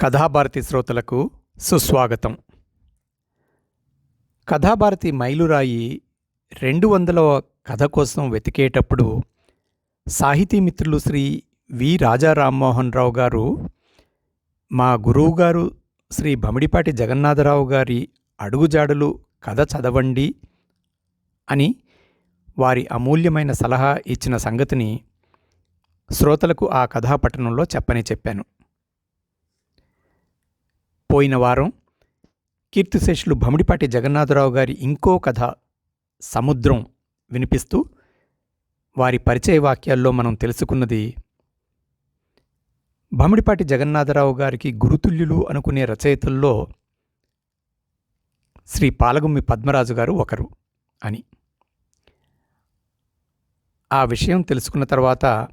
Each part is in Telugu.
కథాభారతి శ్రోతలకు సుస్వాగతం. కథాభారతి మైలురాయి రెండు వందలవ కథ కోసం వెతికేటప్పుడు సాహితీ మిత్రులు శ్రీ వి. రాజా రామ్మోహన్ రావు గారు మా గురువుగారు శ్రీ భమిడిపాటి జగన్నాథరావు గారి అడుగుజాడలు కథ చదవండి అని వారి అమూల్యమైన సలహా ఇచ్చిన సంగతిని శ్రోతలకు ఆ కథాపట్టణంలో చెప్పని చెప్పాను. పోయిన వారం కీర్తిశేషులు భమిడిపాటి జగన్నాథరావు గారి ఇంకో కథ సముద్రం వినిపిస్తూ వారి పరిచయ వాక్యాల్లో మనం తెలుసుకున్నది భమిడిపాటి జగన్నాథరావు గారికి గురుతుల్యులు అనుకునే రచయితల్లో శ్రీ పాలగుమ్మి పద్మరాజు గారు ఒకరు అని. ఆ విషయం తెలుసుకున్న తర్వాత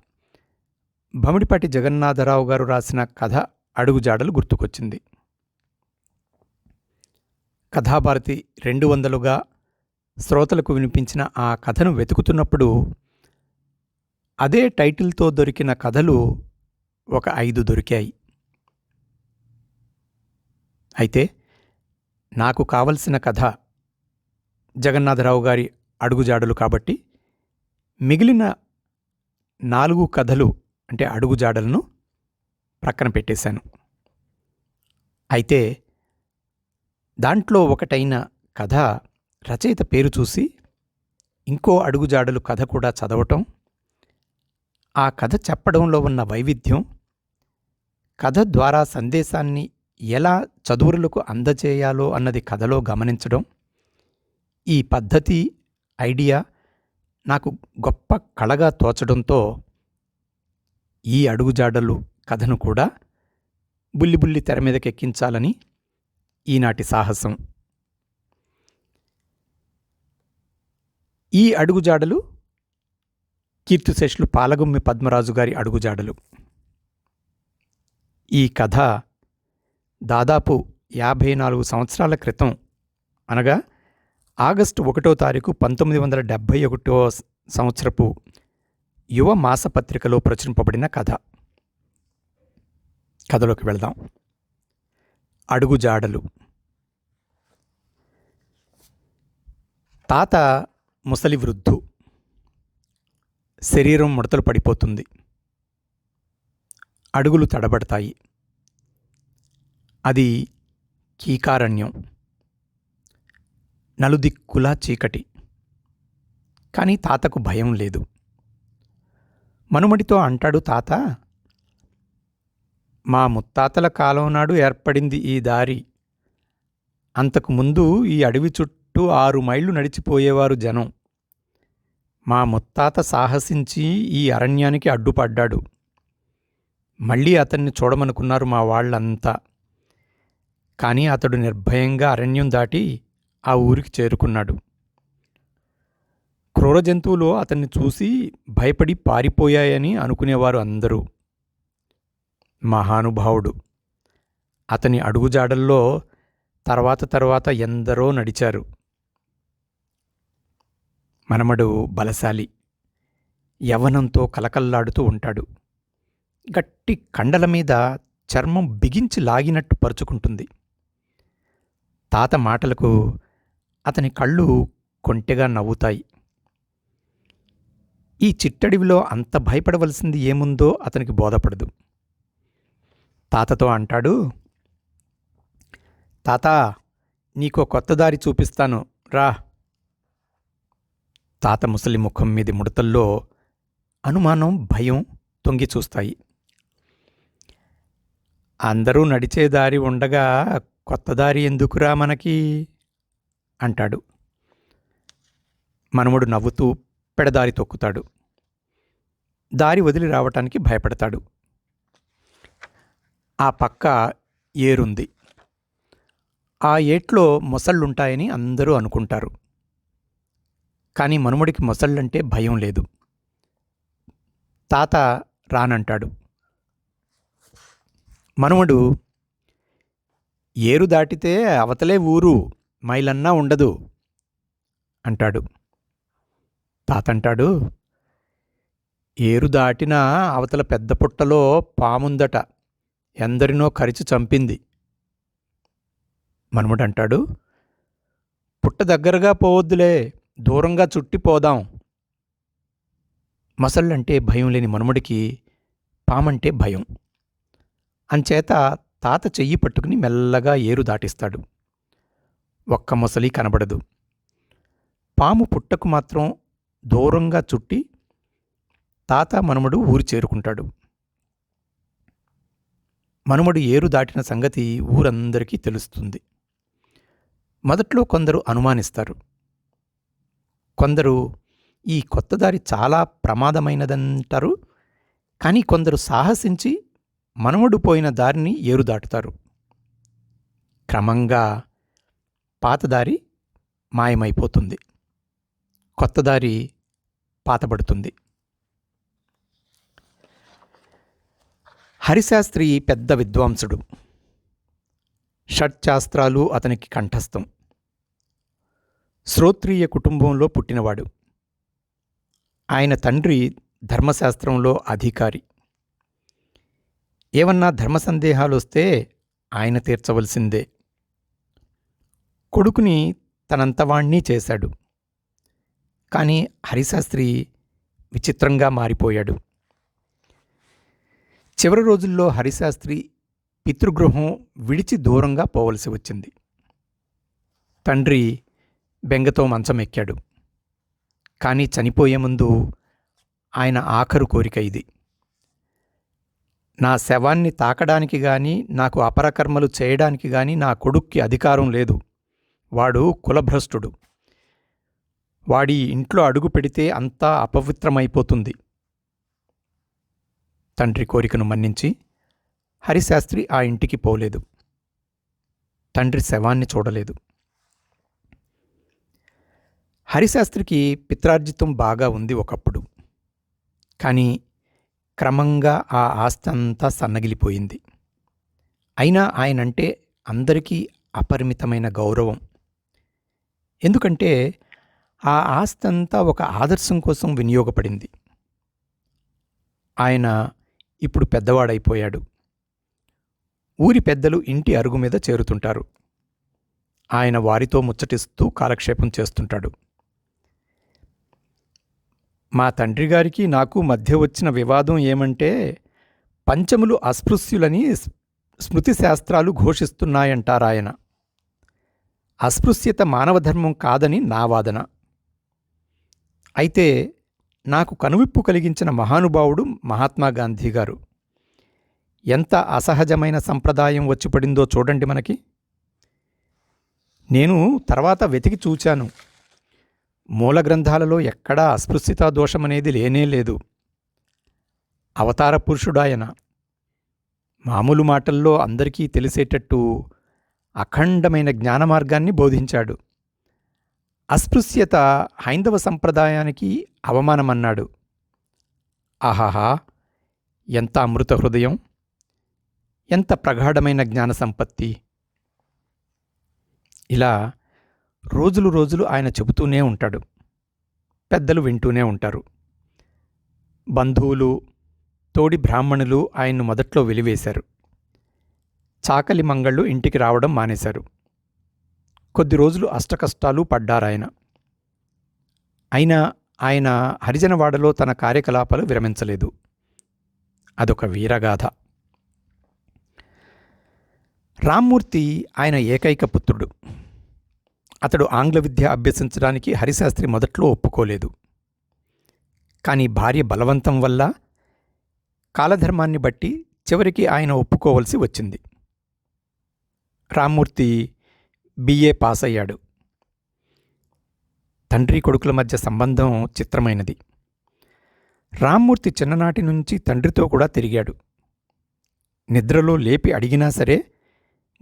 భమిడిపాటి జగన్నాథరావు గారు రాసిన కథ అడుగుజాడలు గుర్తుకొచ్చింది. కథాభారతి రెండు వందలుగా శ్రోతలకు వినిపించిన ఆ కథను వెతుకుతున్నప్పుడు అదే టైటిల్తో దొరికిన కథలు ఒక ఐదు దొరికాయి. అయితే నాకు కావలసిన కథ జగన్నాథరావు గారి అడుగుజాడలు కాబట్టి మిగిలిన నాలుగు కథలు అంటే అడుగుజాడలను ప్రక్కన పెట్టేశాను. అయితే దాంట్లో ఒకటైన కథ రచయిత పేరు చూసి ఇంకో అడుగుజాడలు కథ కూడా చదవటం ఆ కథ చెప్పడంలో ఉన్న వైవిధ్యం కథ ద్వారా సందేశాన్ని ఎలా చదువురులకు అందజేయాలో అన్నది కథలో గమనించడం ఈ పద్ధతి ఐడియా నాకు గొప్ప కళగా తోచడంతో ఈ అడుగుజాడలు కథను కూడా బుల్లిబుల్లి తెర మీదకెక్కించాలని ఈనాటి సాహసం. ఈ అడుగుజాడలు కీర్తిశేషులు పాలగుమ్మి పద్మరాజు గారి అడుగుజాడలు. ఈ కథ దాదాపు యాభై నాలుగు సంవత్సరాల క్రితం అనగా ఆగస్టు ఒకటో తారీఖు పంతొమ్మిది వందల డెబ్భై ఒకటో సంవత్సరపు యువ మాసపత్రికలో ప్రచురింపబడిన కథ. కథలోకి వెళదాం. అడుగుజాడలు. తాత ముసలి వృద్ధు. శరీరం ముడతలు పడిపోతుంది. అడుగులు తడబడతాయి. అది కీకారణ్యం. నలుదిక్కులా చీకటి. కానీ తాతకు భయం లేదు. మనుమడితో అంటాడు తాత మా ముత్తాతల కాలం నాడు ఏర్పడింది ఈ దారి. అంతకు ముందు ఈ అడవి చుట్టూ ఆరు మైళ్ళు నడిచిపోయేవారు జనం. మా ముత్తాత సాహసించి ఈ అరణ్యానికి అడ్డుపడ్డాడు. మళ్ళీ అతన్ని చూడమనుకున్నారు మా వాళ్ళంతా. కానీ అతడు నిర్భయంగా అరణ్యం దాటి ఆ ఊరికి చేరుకున్నాడు. క్రూర జంతువులు అతన్ని చూసి భయపడి పారిపోయాయని అనుకునేవారు అందరూ. మహానుభావుడు. అతని అడుగుజాడల్లో తర్వాత తర్వాత ఎందరో నడిచారు. మనమడు బలశాలి. యవ్వనంతో కలకల్లాడుతూ ఉంటాడు. గట్టి కండల మీద చర్మం బిగించి లాగినట్టు పరుచుకుంటుంది. తాత మాటలకు అతని కళ్ళు కొంటెగా నవ్వుతాయి. ఈ చిట్టడివిలో అంత భయపడవలసింది ఏముందో అతనికి బోధపడదు. తాతతో అంటాడు తాత నీకో కొత్త దారి చూపిస్తాను. రా. తాత ముసలి ముఖం మీది ముడతల్లో అనుమానం భయం తొంగి చూస్తాయి. అందరూ నడిచే దారి ఉండగా కొత్త దారి ఎందుకురా మనకి? అంటాడు. మనముడు నవ్వుతూ పెడదారి తొక్కుతాడు. దారి వదిలి రావటానికి భయపడతాడు. ఆ పక్క ఏరుంది. ఆ ఏట్లో మొసళ్ళుంటాయని అందరూ అనుకుంటారు. కానీ మనుమడికి మొసళ్ళంటే భయం లేదు. తాత రానంటాడు. మనుమడు ఏరు దాటితే అవతలే ఊరు మైలన్నా ఉండదు అంటాడు. తాత అంటాడు ఏరు దాటిన అవతల పెద్ద పుట్టలో పాముందట. ఎందరినో కరిచి చంపింది. మనుమడంటాడు పుట్ట దగ్గరగా పోవద్దులే దూరంగా చుట్టిపోదాం మసళ్ళంటే భయం లేని మనుముడికి పామంటే భయం. అంచేత తాత చెయ్యి పట్టుకుని మెల్లగా ఏరు దాటిస్తాడు. ఒక్క మొసలి కనబడదు. పాము పుట్టకు మాత్రం దూరంగా చుట్టి తాత మనుమడు ఊరు చేరుకుంటాడు. మనుమడు ఏరు దాటిన సంగతి ఊరందరికీ తెలుస్తుంది. మొదట్లో కొందరు అనుమానిస్తారు. కొందరు ఈ కొత్త దారి చాలా ప్రమాదమైనదంటారు. కానీ కొందరు సాహసించి మనవడు పోయిన దారిని ఏరు దాటుతారు. క్రమంగా పాతదారి మాయమైపోతుంది. కొత్త దారి పాతబడుతుంది. హరిశాస్త్రి పెద్ద విద్వాంసుడు. షట్శాస్త్రాలు అతనికి కంఠస్థం. శ్రోత్రియ కుటుంబంలో పుట్టినవాడు. ఆయన తండ్రి ధర్మశాస్త్రంలో అధికారి. ఏమన్నా ధర్మ సందేహాలు వస్తే ఆయన తీర్చవలసిందే. కొడుకుని తనంతవాణ్ణి చేశాడు. కానీ హరిశాస్త్రి విచిత్రంగా మారిపోయాడు. చివరి రోజుల్లో హరిశాస్త్రి పితృగృహం విడిచి దూరంగా పోవలసి వచ్చింది. తండ్రి బెంగతో మంచం ఎక్కాడు. కానీ చనిపోయే ముందు ఆయన ఆఖరు కోరిక ఇది. నా శవాన్ని తాకడానికి కానీ నాకు అపరకర్మలు చేయడానికి కానీ నా కొడుక్కి అధికారం లేదు. వాడు కులభ్రష్టుడు. వాడి ఇంట్లో అడుగు పెడితే అంతా అపవిత్రమైపోతుంది. తండ్రి కోరికను మన్నించి హరిశాస్త్రి ఆ ఇంటికి పోలేదు. తండ్రి శవాన్ని చూడలేదు. హరిశాస్త్రికి పిత్రార్జితం బాగా ఉంది ఒకప్పుడు. కానీ క్రమంగా ఆ ఆస్తి అంతా సన్నగిలిపోయింది. అయినా ఆయనంటే అందరికీ అపరిమితమైన గౌరవం. ఎందుకంటే ఆ ఆస్తి అంతా ఒక ఆదర్శం కోసం వినియోగపడింది. ఆయన ఇప్పుడు పెద్దవాడైపోయాడు. ఊరి పెద్దలు ఇంటి అరుగు మీద చేరుతుంటారు. ఆయన వారితో ముచ్చటిస్తూ కాలక్షేపం చేస్తుంటాడు. మా తండ్రి గారికి నాకు మధ్య వచ్చిన వివాదం ఏమంటే పంచములు అస్పృశ్యులని స్మృతి శాస్త్రాలు ఘోషిస్తున్నాయంటారాయన. అస్పృశ్యత మానవధర్మం కాదని నా వాదన. అయితే నాకు కనువిప్పు కలిగించిన మహానుభావుడు మహాత్మా గాంధీ గారు. ఎంత అసహజమైన సంప్రదాయం వచ్చిపడిందో చూడండి మనకి. నేను తర్వాత వెతికి చూచాను. మూల గ్రంథాలలో ఎక్కడా అస్పృశ్యతా దోషమనేది లేనే లేదు. అవతార పురుషుడాయన. మామూలు మాటల్లో అందరికీ తెలిసేటట్టు అఖండమైన జ్ఞాన మార్గాన్ని బోధించాడు. అస్పృశ్యత హైందవ సంప్రదాయానికి అవమానమన్నాడు. ఆహాహా! ఎంత అమృత హృదయం! ఎంత ప్రగాఢమైన జ్ఞాన సంపత్తి! ఇలా రోజులు రోజులు ఆయన చెబుతూనే ఉంటాడు. పెద్దలు వింటూనే ఉంటారు. బంధువులు తోడి బ్రాహ్మణులు ఆయన్ను మొదట్లో వెలివేశారు. చాకలి మంగళ్ళు ఇంటికి రావడం మానేశారు. కొద్ది రోజులు అష్టకష్టాలు పడ్డారాయన. అయినా ఆయన హరిజనవాడలో తన కార్యకలాపాలు విరమించలేదు. అదొక వీరగాథ. రామ్మూర్తి ఆయన ఏకైక పుత్రుడు. అతడు ఆంగ్ల విద్య అభ్యసించడానికి హరిశాస్త్రి మొదట్లో ఒప్పుకోలేదు. కానీ భార్య బలవంతం వల్ల కాలధర్మాన్ని బట్టి చివరికి ఆయన ఒప్పుకోవలసి వచ్చింది. రామ్మూర్తి బిఏ పాస్ అయ్యాడు తండ్రి కొడుకుల మధ్య సంబంధం చిత్రమైనది. రామ్మూర్తి చిన్ననాటి నుంచి తండ్రితో కూడా తిరిగాడు. నిద్రలో లేపి అడిగినా సరే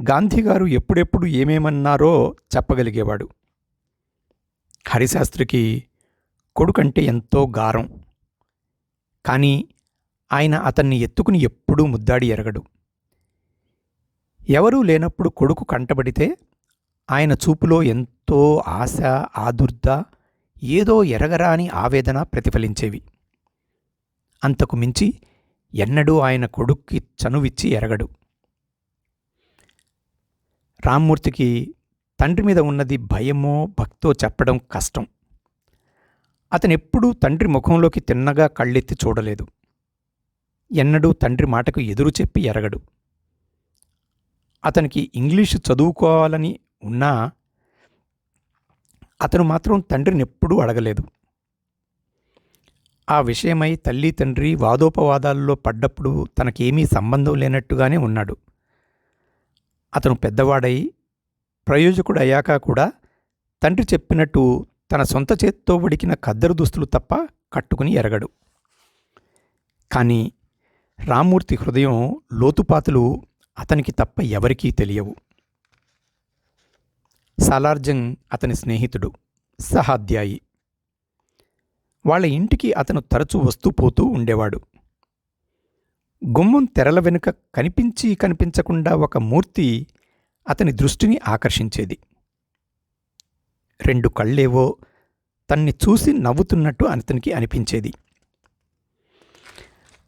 గాంధీగారు ఎప్పుడెప్పుడు ఏమేమన్నారో చెప్పగలిగేవాడు. హరిశాస్త్రికి కొడుకంటే ఎంతో గారం. కానీ ఆయన అతన్ని ఎత్తుకుని ఎప్పుడూ ముద్దాడి ఎరగడు. ఎవరూ లేనప్పుడు కొడుకు కంటబడితే ఆయన చూపులో ఎంతో ఆశ ఆదుర్ద ఏదో ఎరగరాని ఆవేదన ప్రతిఫలించేవి. అంతకు మించి ఎన్నడూ ఆయన కొడుక్కి చనువిచ్చి ఎరగడు. రామ్మూర్తికి తండ్రి మీద ఉన్నది భయమో భక్తో చెప్పడం కష్టం. అతనెప్పుడూ తండ్రి ముఖంలోకి తిన్నగా కళ్ళెత్తి చూడలేదు. ఎన్నడూ తండ్రి మాటకు ఎదురు చెప్పి ఎరగడు. అతనికి ఇంగ్లీషు చదువుకోవాలని ఉన్నా అతను మాత్రం తండ్రిని ఎప్పుడూ అడగలేదు. ఆ విషయమై తల్లి తండ్రి వాదోపవాదాల్లో పడ్డప్పుడు తనకేమీ సంబంధం లేనట్టుగానే ఉన్నాడు. అతను పెద్దవాడై ప్రయోజకుడు అయ్యాక కూడా తండ్రి చెప్పినట్టు తన సొంత చేత్తో వడికిన కద్దరు దుస్తులు తప్ప కట్టుకుని ఎరగడు. కానీ రామ్మూర్తి హృదయం లోతుపాతులు అతనికి తప్ప ఎవరికీ తెలియవు. సాలార్జంగ్ అతని స్నేహితుడు సహాధ్యాయి. వాళ్ళ ఇంటికి అతను తరచూ వస్తూ పోతూ ఉండేవాడు. గుమ్మం తెరల వెనుక కనిపించి కనిపించకుండా ఒక మూర్తి అతని దృష్టిని ఆకర్షించేది. రెండు కళ్ళేవో తన్ని చూసి నవ్వుతున్నట్టు అతనికి అనిపించేది.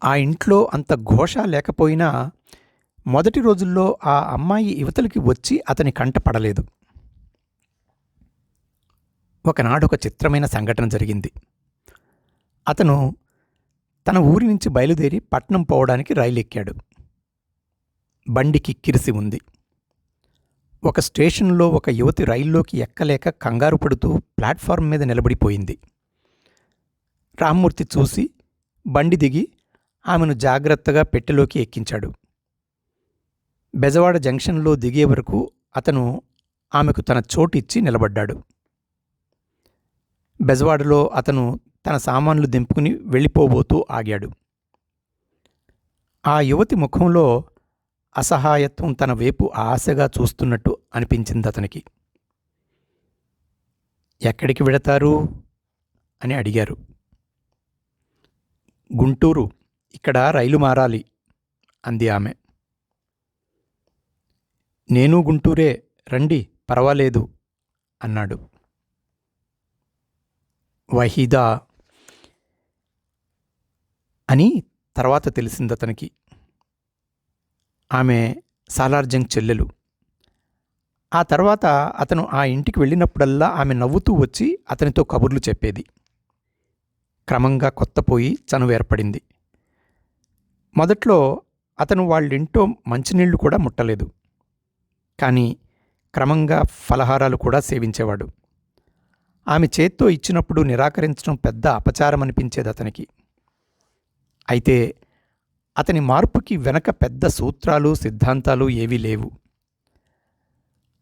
ఆ ఇంట్లో అంత ఘోష లేకపోయినా మొదటి రోజుల్లో ఆ అమ్మాయి యువతలకి వచ్చి అతని కంట పడలేదు. ఒకనాడు ఒక చిత్రమైన సంఘటన జరిగింది. అతను తన ఊరి నుంచి బయలుదేరి పట్నం పోవడానికి రైలు ఎక్కాడు బండి కిక్కిరిసి ఉంది. ఒక స్టేషన్లో ఒక యువతి రైల్లోకి ఎక్కలేక కంగారు పడుతూ ప్లాట్ఫారం మీద నిలబడిపోయింది. రామ్మూర్తి చూసి బండి దిగి ఆమెను జాగ్రత్తగా పెట్టెలోకి ఎక్కించాడు. బెజవాడ జంక్షన్లో దిగే వరకు అతను ఆమెకు తన చోటు ఇచ్చి నిలబడ్డాడు. బెజవాడలో అతను తన సామాన్లు దింపుకుని వెళ్ళిపోబోతూ ఆగాడు. ఆ యువతి ముఖంలో అసహాయత్వం తన వైపు ఆశగా చూస్తున్నట్టు అనిపించింది అతనికి. ఎక్కడికి వెడతారు? అని అడిగారు. గుంటూరు ఇక్కడ రైలు మారాలి అంది ఆమె. నేను గుంటూరే రండి పర్వాలేదు అన్నాడు. వహీదా అని తర్వాత తెలిసింది అతనికి. ఆమె సాలార్జంగ్ చెల్లెలు. ఆ తర్వాత అతను ఆ ఇంటికి వెళ్ళినప్పుడల్లా ఆమె నవ్వుతూ వచ్చి అతనితో కబుర్లు చెప్పేది. క్రమంగా కొత్తపోయి చనువు ఏర్పడింది. మొదట్లో అతను వాళ్ళింటో మంచినీళ్ళు కూడా ముట్టలేదు. కానీ క్రమంగా ఫలహారాలు కూడా సేవించేవాడు. ఆమె చేత్తో ఇచ్చినప్పుడు నిరాకరించడం పెద్ద అపచారం అనిపించేది అతనికి. అయితే అతని మార్పుకి వెనక పెద్ద సూత్రాలు సిద్ధాంతాలు ఏవీ లేవు.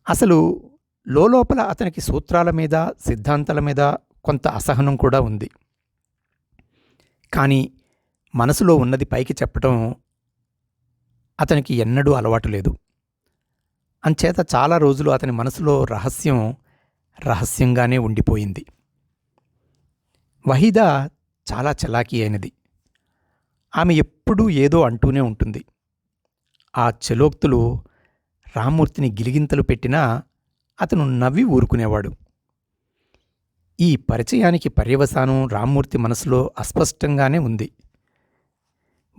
అసలు లోపల అతనికి సూత్రాల మీద సిద్ధాంతాల మీద కొంత అసహనం కూడా ఉంది. కానీ మనసులో ఉన్నది పైకి చెప్పటం అతనికి ఎన్నడూ అలవాటు లేదు. అంచేత చాలా రోజులు అతని మనసులో రహస్యం రహస్యంగానే ఉండిపోయింది. వహీదా చాలా చలాకీ అయినది. ఆమె ఎప్పుడూ ఏదో అంటూనే ఉంటుంది. ఆ చలోక్తులు రామ్మూర్తిని గిలిగింతలు పెట్టినా అతను నవ్వి ఊరుకునేవాడు. ఈ పరిచయానికి పర్యవసానం రామ్మూర్తి మనసులో అస్పష్టంగానే ఉంది.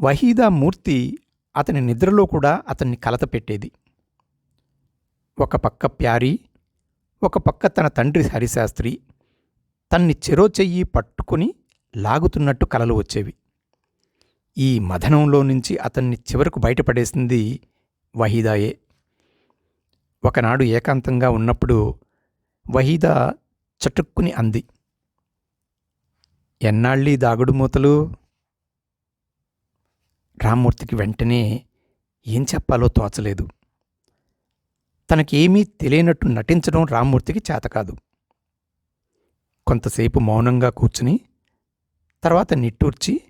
వహీదా మూర్తి అతని నిద్రలో కూడా అతన్ని కలత పెట్టేది. ఒక పక్క ప్యారీ ఒక పక్క తన తండ్రి హరిశాస్త్రి తన్ని చెరో చెయ్యి పట్టుకుని లాగుతున్నట్టు కలలు వచ్చేవి. ఈ మథనంలో నుంచి అతన్ని చివరకు బయటపడేసింది వహీదాయే. ఒకనాడు ఏకాంతంగా ఉన్నప్పుడు వహీదా చటుక్కుని అంది ఎన్నాళ్ళీ దాగుడు మూతలు? రామ్మూర్తికి వెంటనే ఏం చెప్పాలో తోచలేదు. తనకేమీ తెలియనట్టు నటించడం రామ్మూర్తికి చేతకాదు కొంతసేపు మౌనంగా కూర్చుని తర్వాత నిట్టూర్చి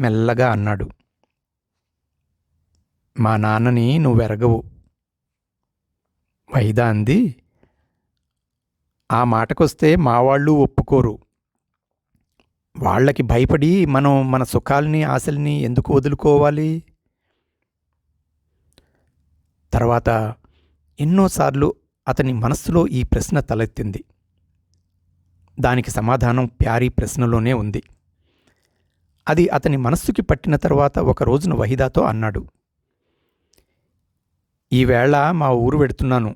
మెల్లగా అన్నాడు. మా నాన్నని నువ్వెరగవు. వైదా అంది. ఆ మాటకొస్తే మా వాళ్ళు ఒప్పుకోరు. వాళ్ళకి భయపడి మనం మన సుఖాల్ని ఆశల్ని ఎందుకు వదులుకోవాలి? తర్వాత ఎన్నోసార్లు అతని మనస్సులో ఈ ప్రశ్న తలెత్తింది. దానికి సమాధానం ప్యారీ ప్రశ్నలోనే ఉంది. అది అతని మనస్సుకి పట్టిన తర్వాత ఒక రోజున వహిదాతో అన్నాడు. ఈవేళ మా ఊరు వెడుతున్నాను.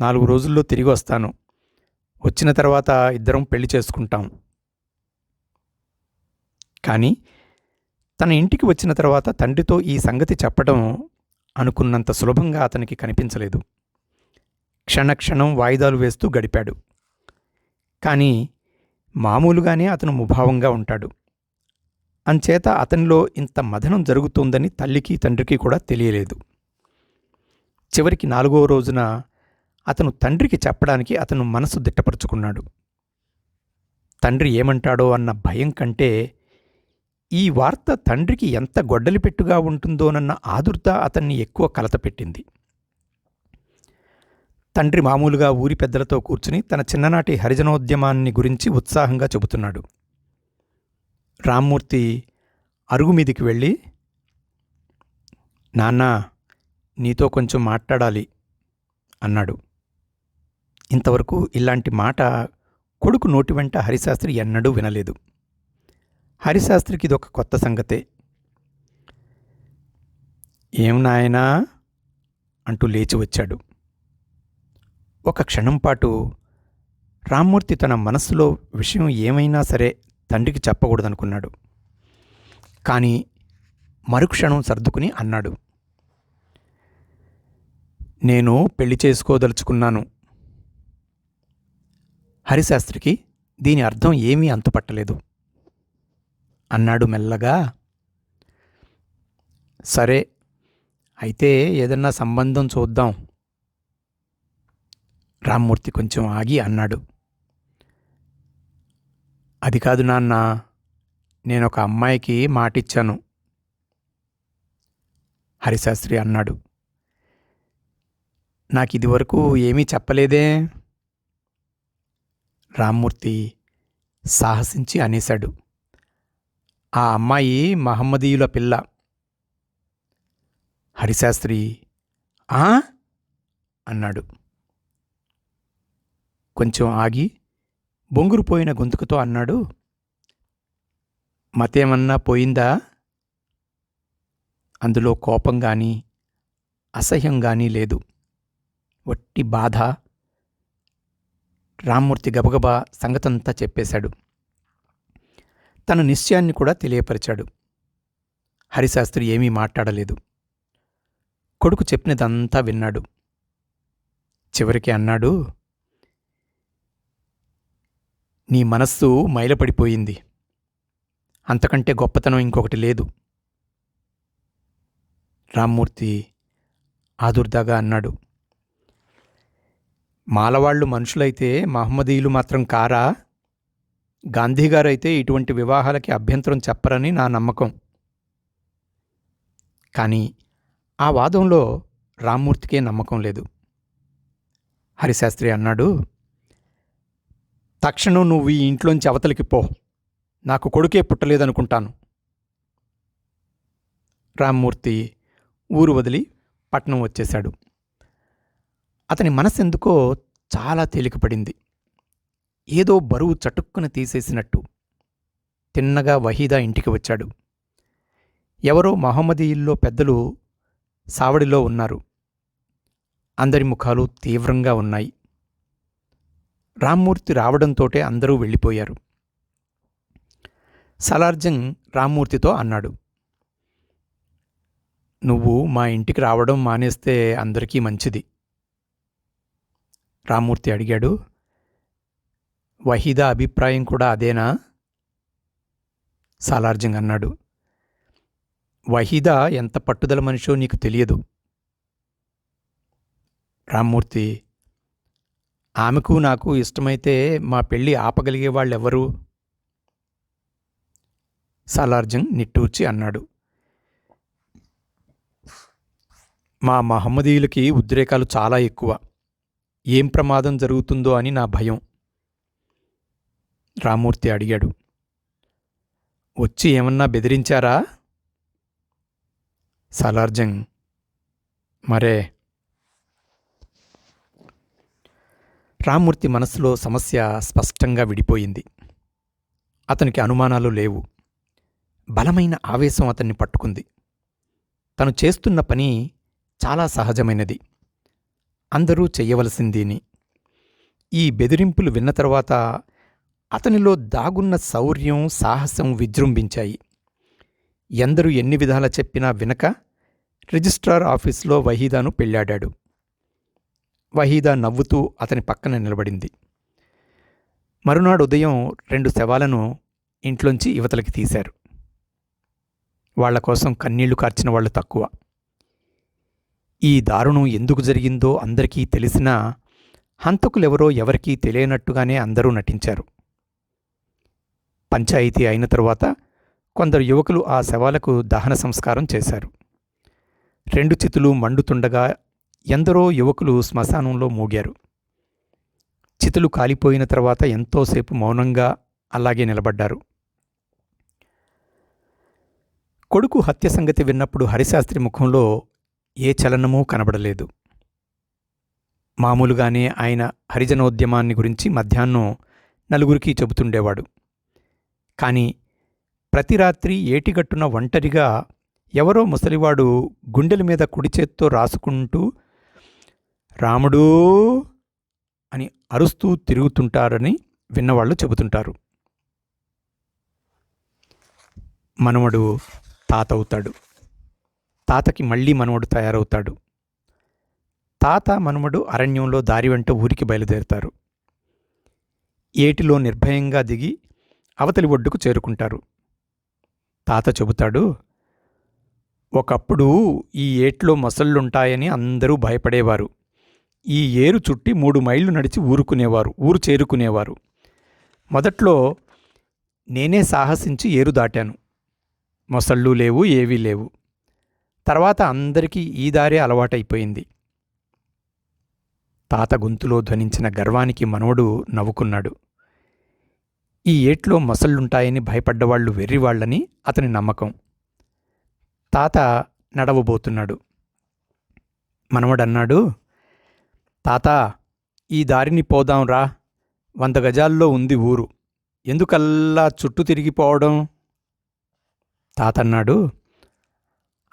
నాలుగు రోజుల్లో తిరిగి వస్తాను. వచ్చిన తర్వాత ఇద్దరం పెళ్ళి చేసుకుంటాం. కానీ తన ఇంటికి వచ్చిన తర్వాత తండ్రితో ఈ సంగతి చెప్పడం అనుకున్నంత సులభంగా అతనికి కనిపించలేదు. క్షణక్షణం వాయిదాలు వేస్తూ గడిపాడు. కానీ మామూలుగానే అతను ముభావంగా ఉంటాడు. అంచేత అతనిలో ఇంత మదనం జరుగుతోందని తల్లికి తండ్రికి కూడా తెలియలేదు. చివరికి నాలుగో రోజున అతను తండ్రికి చెప్పడానికి అతను మనసు దిట్టపరుచుకున్నాడు. తండ్రి ఏమంటాడో అన్న భయం కంటే ఈ వార్త తండ్రికి ఎంత గొడ్డలిపెట్టుగా ఉంటుందోనన్న ఆదుర్త అతన్ని ఎక్కువ కలత పెట్టింది. తండ్రి మామూలుగా ఊరి పెద్దలతో కూర్చుని తన చిన్ననాటి హరిజనోద్యమాన్ని గురించి ఉత్సాహంగా చెబుతున్నాడు. రామ్మూర్తి అరుగు మీదికి వెళ్ళి నాన్న నీతో కొంచెం మాట్లాడాలి అన్నాడు. ఇంతవరకు ఇలాంటి మాట కొడుకు నోటి వెంట హరిశాస్త్రి ఎన్నడూ వినలేదు. హరిశాస్త్రికి ఇదొక కొత్త సంగతే. ఏం నాయనా అంటూ లేచి వచ్చాడు. ఒక క్షణం పాటు రామ్మూర్తి తన మనస్సులో విషయం ఏమైనా సరే తండ్రికి చెప్పకూడదనుకున్నాడు. కానీ మరుక్షణం సర్దుకుని అన్నాడు. నేను పెళ్ళి చేసుకోదలుచుకున్నాను. హరిశాస్త్రికి దీని అర్థం ఏమీ అంతుపట్టలేదు. అన్నాడు మెల్లగా. సరే అయితే ఏదన్నా సంబంధం చూద్దాం. రామ్మూర్తి కొంచెం ఆగి అన్నాడు. అది కాదు నాన్న నేను ఒక అమ్మాయికి మాటిచ్చాను. హరిశాస్త్రి అన్నాడు. నాకు ఇదివరకు ఏమీ చెప్పలేదే? రామ్మూర్తి సాహసించి అనేశాడు. ఆ అమ్మాయి మహమ్మదీయుల పిల్ల. హరిశాస్త్రి ఆ? అన్నాడు. కొంచెం ఆగి బొంగురుపోయిన గొంతుకుతో అన్నాడు మతేమన్నా పోయిందా? అందులో కోపం కానీ అసహ్యం కానీ లేదు. వట్టి బాధ. రామ్మూర్తి గబగబా సంగతంతా చెప్పేశాడు. తన నిశ్చయాన్ని కూడా తెలియపరిచాడు. హరిశాస్త్రి ఏమీ మాట్లాడలేదు. కొడుకు చెప్పినదంతా విన్నాడు. చివరికి అన్నాడు నీ మనస్సు మైలపడిపోయింది. అంతకంటే గొప్పతనం ఇంకొకటి లేదు. రామ్మూర్తి ఆదుర్దాగా అన్నాడు. మాలవాళ్ళు మనుషులైతే మహమ్మదీయులు మాత్రం కారా? గాంధీగారైతే ఇటువంటి వివాహాలకి అభ్యంతరం చెప్పరని నా నమ్మకం. కానీ ఆ వాదంలో రామ్మూర్తికే నమ్మకం లేదు. హరిశాస్త్రి అన్నాడు తక్షణం నువ్వు ఈ ఇంట్లోంచి అవతలికి పో. నాకు కొడుకే పుట్టలేదనుకుంటాను. రామ్మూర్తి ఊరు వదిలి పట్నం వచ్చేశాడు. అతని మనసెందుకో చాలా తేలికపడింది. ఏదో బరువు చటుక్కున తీసేసినట్టు. తిన్నగా వహీదా ఇంటికి వచ్చాడు. ఎవరో మహమ్మదీయుల్లో పెద్దలు సావడిలో ఉన్నారు. అందరి ముఖాలు తీవ్రంగా ఉన్నాయి. రామ్మూర్తి రావడంతోటే అందరూ వెళ్ళిపోయారు. సలార్జంగ్ రామ్మూర్తితో అన్నాడు నువ్వు మా ఇంటికి రావడం మానేస్తే అందరికీ మంచిది. రామ్మూర్తి అడిగాడు వహీదా అభిప్రాయం కూడా అదేనా? సాలార్జంగ్ అన్నాడు వహీదా ఎంత పట్టుదల మనిషో నీకు తెలియదు. రామ్మూర్తి ఆమెకు నాకు ఇష్టమైతే మా పెళ్ళి ఆపగలిగే వాళ్ళెవరు సాలార్జంగ్ నిట్టూర్చి అన్నాడు. మా మహమ్మదీయులకి ఉద్రేకాలు చాలా ఎక్కువ. ఏం ప్రమాదం జరుగుతుందో అని నా భయం. రామూర్తి అడిగాడు. వచ్చి ఏమన్నా బెదిరించారా? సలార్జంగ్ మరే రామ్మూర్తి మనస్సులో సమస్య స్పష్టంగా విడిపోయింది. అతనికి అనుమానాలు లేవు. బలమైన ఆవేశం అతన్ని పట్టుకుంది. తను చేస్తున్న పని చాలా సహజమైనది. అందరూ చెయ్యవలసిందేని. ఈ బెదిరింపులు విన్న తర్వాత అతనిలో దాగున్న శౌర్యం సాహసం విజృంభించాయి. ఎందరు ఎన్ని విధాల చెప్పినా వినక రిజిస్ట్రార్ ఆఫీసులో వహీదాను పెళ్ళాడాడు వహీదా నవ్వుతూ అతని పక్కన నిలబడింది. మరునాడు ఉదయం రెండు శవాలను ఇంట్లోంచి యువతలకి తీశారు. వాళ్ళ కోసం కన్నీళ్ళు కార్చిన వాళ్ళు తక్కువ. ఈ దారుణం ఎందుకు జరిగిందో అందరికీ తెలిసినా హంతకులెవరో ఎవరికీ తెలియనట్టుగానే అందరూ నటించారు. పంచాయతీ అయిన తరువాత కొందరు యువకులు ఆ శవాలకు దహన సంస్కారం చేశారు. రెండు చితులు మండుతుండగా ఎందరో యువకులు శ్మశానంలో మూగారు. చితులు కాలిపోయిన తర్వాత ఎంతోసేపు మౌనంగా అలాగే నిలబడ్డారు. కొడుకు హత్య సంగతి విన్నప్పుడు హరిశాస్త్రి ముఖంలో ఏ చలనమూ కనబడలేదు. మామూలుగానే ఆయన హరిజనోద్యమాన్ని గురించి మధ్యాహ్నం నలుగురికి చెబుతుండేవాడు. కానీ ప్రతి రాత్రి ఏటిగట్టున ఒంటరిగా ఎవరో ముసలివాడు గుండెల మీద కుడి చేత్తో రాసుకుంటూ రాముడూ అని అరుస్తూ తిరుగుతుంటారని విన్నవాళ్ళు చెబుతుంటారు. మనవడు తాత అవుతాడు తాతకి మళ్ళీ మనవడు తయారవుతాడు. తాత మనవడు అరణ్యంలో దారి వెంట ఊరికి బయలుదేరుతారు. ఏటిలో నిర్భయంగా దిగి అవతలి ఒడ్డుకు చేరుకుంటారు. తాత చెబుతాడు ఒకప్పుడు ఈ ఏట్లో మొసళ్ళుంటాయని అందరూ భయపడేవారు. ఈ ఏరు చుట్టి మూడు మైళ్ళు నడిచి ఊరుకునేవారు ఊరు చేరుకునేవారు. మొదట్లో నేనే సాహసించి ఏరు దాటాను. మొసళ్ళు లేవు ఏవీ లేవు. తర్వాత అందరికీ ఈ దారే అలవాటైపోయింది. తాత గొంతులో ధ్వనించిన గర్వానికి మనవడు నవ్వుకున్నాడు. ఈ ఏట్లో మొసళ్ళుంటాయని భయపడ్డవాళ్ళు వెర్రివాళ్ళని అతని నమ్మకం. తాత నడవబోతున్నాడు. మనవడన్నాడు తాత ఈ దారిని పోదాంరా వంద గజాల్లో ఉంది ఊరు. ఎందుకల్లా చుట్టూ తిరిగిపోవడం? తాతన్నాడు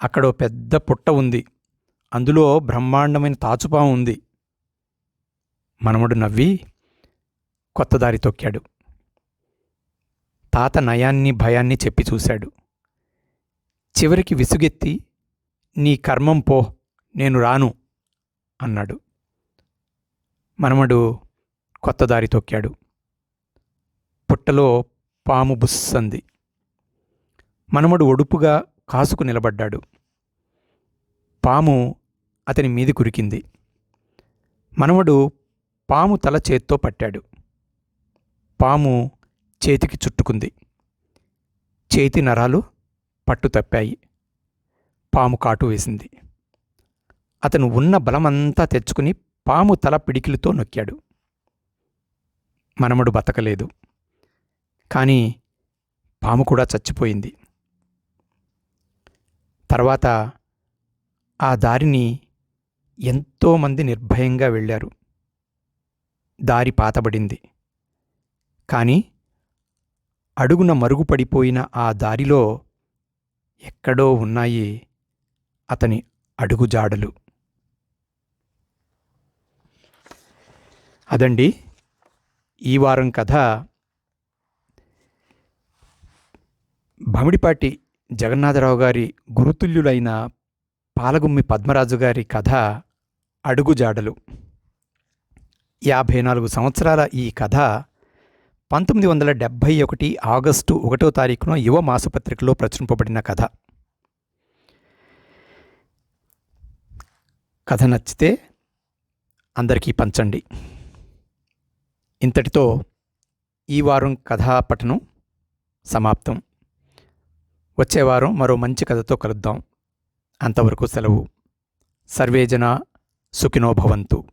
అక్కడ పెద్ద పుట్ట ఉంది. అందులో బ్రహ్మాండమైన తాచుపాము ఉంది. మనముడు నవ్వి కొత్త దారి తొక్కాడు. తాత నయాన్ని భయాన్ని చెప్పి చూశాడు. చివరికి విసుగెత్తి నీ కర్మం పో నేను రాను అన్నాడు. మనమడు కొత్త దారి తొక్కాడు. పుట్టలో పాము బుస్సంది. మనమడు ఒడుపుగా కాసుకు నిలబడ్డాడు. పాము అతని మీది కురికింది. మనవడు పాము తల చేత్తో పట్టాడు. పాము చేతికి చుట్టుకుంది. చేతి నరాలు పట్టు తప్పాయి. పాము కాటు వేసింది. అతను ఉన్న బలమంతా తెచ్చుకుని పాము తల పిడికిలితో నొక్కాడు. మనమడు బతకలేదు. కానీ పాము కూడా చచ్చిపోయింది. తర్వాత ఆ దారిని ఎంతోమంది నిర్భయంగా వెళ్ళారు. దారి పాతబడింది. కానీ అడుగున మరుగుపడిపోయిన ఆ దారిలో ఎక్కడో ఉన్నాయి అతని అడుగుజాడలు. అదండి ఈ వారం కథ. భమిడిపాటి జగన్నాథరావు గారి గురుతుల్యులైన పాలగుమ్మి పద్మరాజు గారి కథ అడుగుజాడలు. యాభై నాలుగు సంవత్సరాల ఈ కథ పంతొమ్మిది వందల డెబ్భై ఒకటి ఆగస్టు ఒకటో తారీఖున యువ మాసపత్రికలో ప్రచురింపబడిన కథ. కథ నచ్చితే అందరికీ పంచండి. ఇంతటితో ఈ వారం కథాపఠనం సమాప్తం. వచ్చే వారం మరో మంచి కథతో కలుద్దాం. అంతవరకు సెలవు. సర్వేజన సుఖినో భవంతు.